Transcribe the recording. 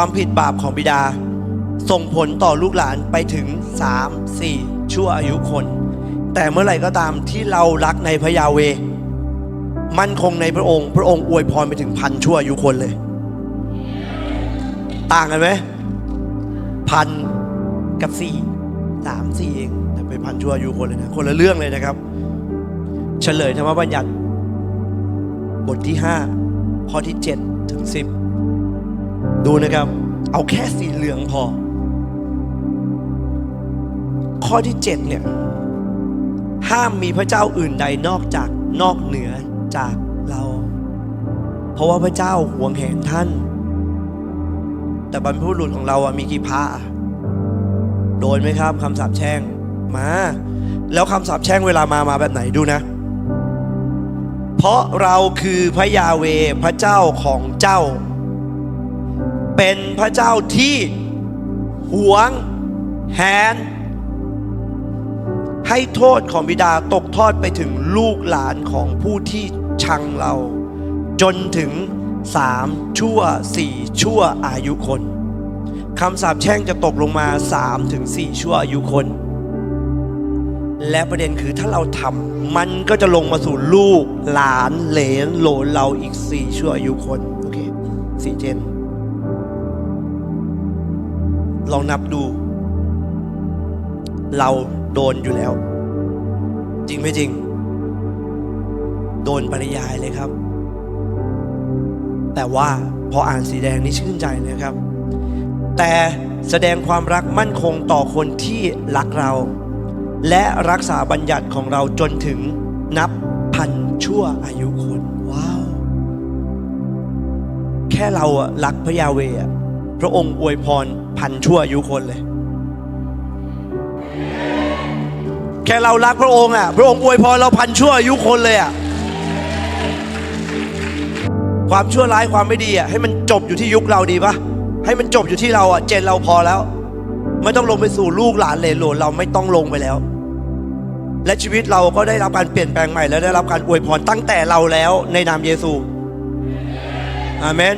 ความผิดบาปของบิดา ส่งผลต่อลูกหลานไปถึง 3 4 ชั่วอายุคน แต่เมื่อไหร่ก็ตามที่เรารักในพระยาเว มั่นคงในพระองค์ พระองค์อวยพรไปถึงพันชั่วอายุคนเลย ต่างกันไหมพันกับสี่สามสี่เองแต่เป็นพันชั่วอายุคนเลยนะคนละเรื่องเลยนะครับ เฉลยธรรมบัญญัติ บทที่ 5 ข้อที่ 7 ถึง 10 ดูนะครับ เอาแค่สีเหลืองพอ ข้อที่7เนี่ยห้ามมีพระเจ้าอื่นใดนอกจากนอกเหนือจากเรา เพราะว่าพระเจ้าห่วงแหนท่าน แต่บรรพบุรุษของเราอะมีกี่พระโดนไหมครับคำสาปแช่งมา แล้วคำสาปแช่งเวลามามาแบบไหนดูนะ เพราะเราคือพระยาเวพระเจ้าของเจ้า เป็นพระเจ้าที่หวงแหน ให้โทษของบิดาตกทอดไปถึงลูกหลานของผู้ที่ชังเรา จนถึงสามชั่วสี่ชั่วอายุคนคำสาปแช่งจะตกลงมาสามถึงสี่ชั่วอายุคน และประเด็นคือถ้าเราทำมันก็จะลงมาสู่ลูกหลานเหลนโหลนเราอีกสี่ชั่วอายุคน โอเคสี่เจน ลองนับดู เราโดนอยู่แล้ว จริงไม่จริง โดนปริยายเลยครับ แต่ว่าพออ่านสีแดงนี่ชื่นใจนะครับ แต่แสดงความรักมั่นคงต่อคนที่รักเรา และรักษาบัญญัติของเราจนถึงนับพันชั่วอายุคน ว้าว แค่เราอะรักพระยาเวอะ พระองค์อวยพรพันชั่วอายุคนเลย แค่เรารักพระองค์อะพระองค์อวยพรเราพันชั่วอายุคนเลยอะความชั่วร้ายความไม่ดีอะให้มันจบอยู่ที่ยุคเราดีปะให้มันจบอยู่ที่เราอะเจนเราพอแล้ว ไม่ต้องลงไปสู่ลูกหลานเลนโหลนเราไม่ต้องลงไปแล้ว และชีวิตเราก็ได้รับการเปลี่ยนแปลงใหม่ และได้รับการอวยพรตั้งแต่เราแล้วในนามเยซูอาเมน